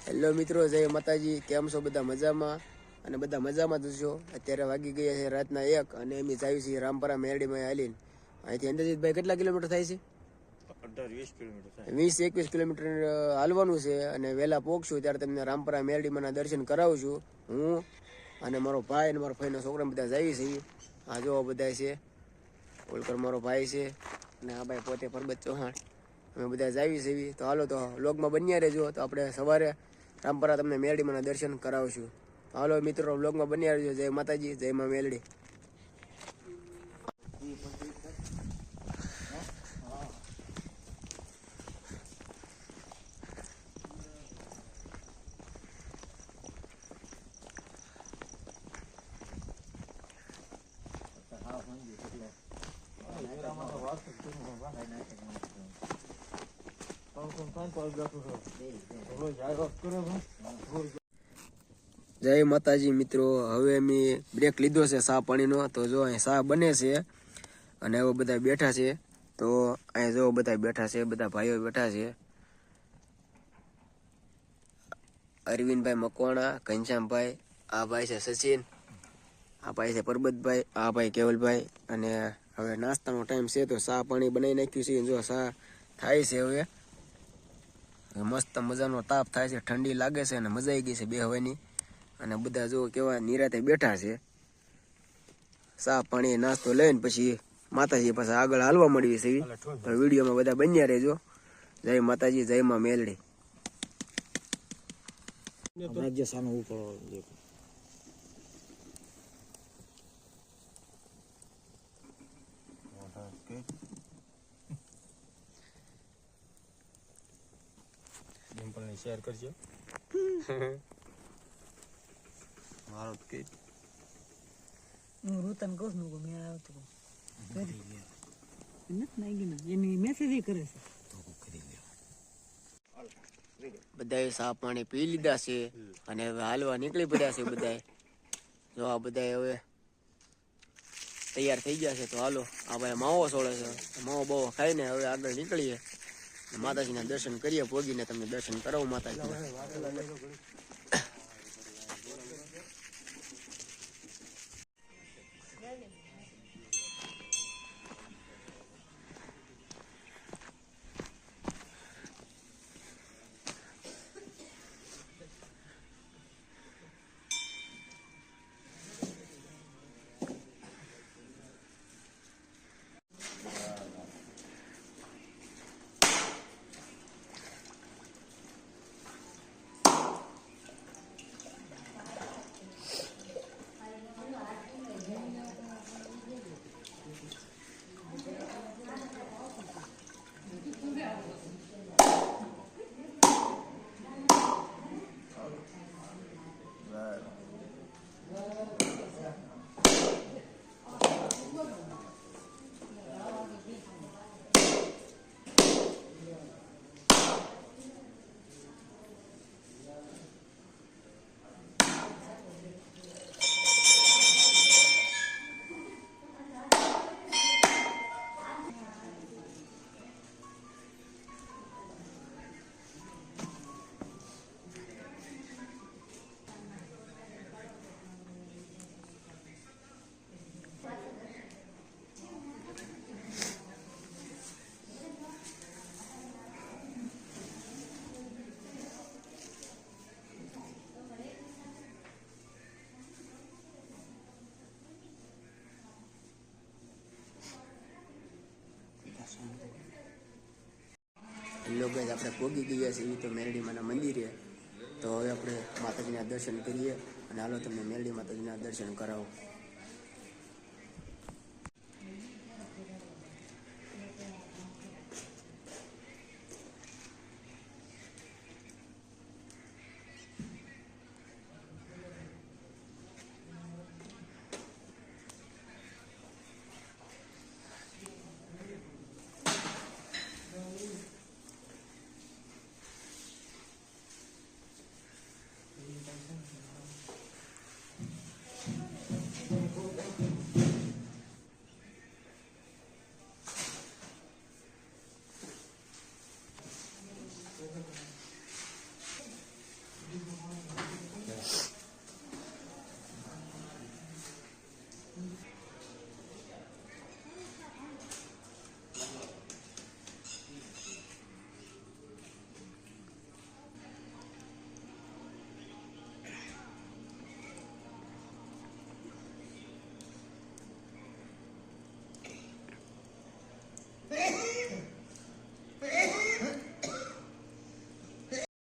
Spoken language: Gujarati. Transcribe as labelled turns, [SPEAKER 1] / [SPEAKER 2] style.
[SPEAKER 1] હેલો મિત્રો. જય માતાજી. કેમ છો? બધા મજામાં? અને બધા મજામાં જશો અત્યારે વાગી ગયા છે રાતના એક અને એમ જાવી છીએ રામપરા મેરડીમાં હાલીને. અહીંથી અંદાજિતભાઈ કેટલા કિલોમીટર થાય છે?
[SPEAKER 2] વીસ
[SPEAKER 1] એકવીસ કિલોમીટર હાલવાનું છે અને વહેલા પહોંચશું ત્યારે તમને રામપરા મેરડીમાંના દર્શન કરાવું છું હું અને મારો ભાઈ અને મારો ભાઈનો છોકરા બધા જાવી છીએ. આ જોવા બધા છે. ઓલકર મારો ભાઈ છે અને આ ભાઈ પોતે પરબત ચૌહાણ. અમે બધા જાવી છીએ. તો હાલો તો લોગમાં બન્યા રહેજો. તો આપણે સવારે રામપરા તમને મેરડીમાંના દર્શન કરાવશું. હાલો મિત્રો બ્લોગમાં બની રહેજો જય માતાજી, જય મા મેલડી. જય માતાજી મિત્રો, હવે મેં બ્રેક લીધો છે સા પાણીનો. તો જો અહીં સા બને છે અને હવે બધા બેઠા છે. તો અહીં જો બધા બેઠા છે, બધા ભાઈઓ બેઠા છે. અરવિંદભાઈ મકવાણા, ઘનશ્યામભાઈ, આ ભાઈ છે સચિન, આ ભાઈ છે પરબતભાઈ, આ ભાઈ કેવલભાઈ. અને હવે નાસ્તાનો ટાઈમ છે, તો સા પાણી બનાવી નાખ્યું છે. જો સા થાય છે હવે. મસ્ત મજાનો તાપ થાય છે ઠંડી લાગે છે અને મજા આવી ગઈ છે બે હવાની અને બધા જો કેવા નિરાતે બેઠા છે. સા પાણી નાસ્તો લઈને પછી માતાજી પાસે આગળ હાલવા મળવી છે તો વિડીયોમાં બધા બન્યા રહેજો. જય માતાજી જય માં મેલડી.
[SPEAKER 2] રાજ્ય સામે ઉપર શેર કરજો. મારો કે.
[SPEAKER 3] હું રૂતન કહું છું મેં આવતો નથી નાગી ના એની મેસેજ કરે છે.
[SPEAKER 1] બધાએ સા પાણી પી લીધા છે અને હવે હાલવા નીકળી પડ્યા છે બધાએ. જો આ બધાએ હવે તૈયાર થઈ ગયા છે તો હાલો. આ ભાઈ માવો છોડે છે. માવો બાવો ખાઈને હવે આગળ નીકળીએ. માતાજીના દર્શન કરીએ ભોગીને તમને દર્શન કરાવો માતાજીના. લોકો આપણે પોગી ગયા છીએ તો મેરડીમાંના મંદિરે તો હવે આપણે માતાજીના દર્શન કરીએ અને હાલો તમને મેરડી માતાજીના દર્શન કરાવો.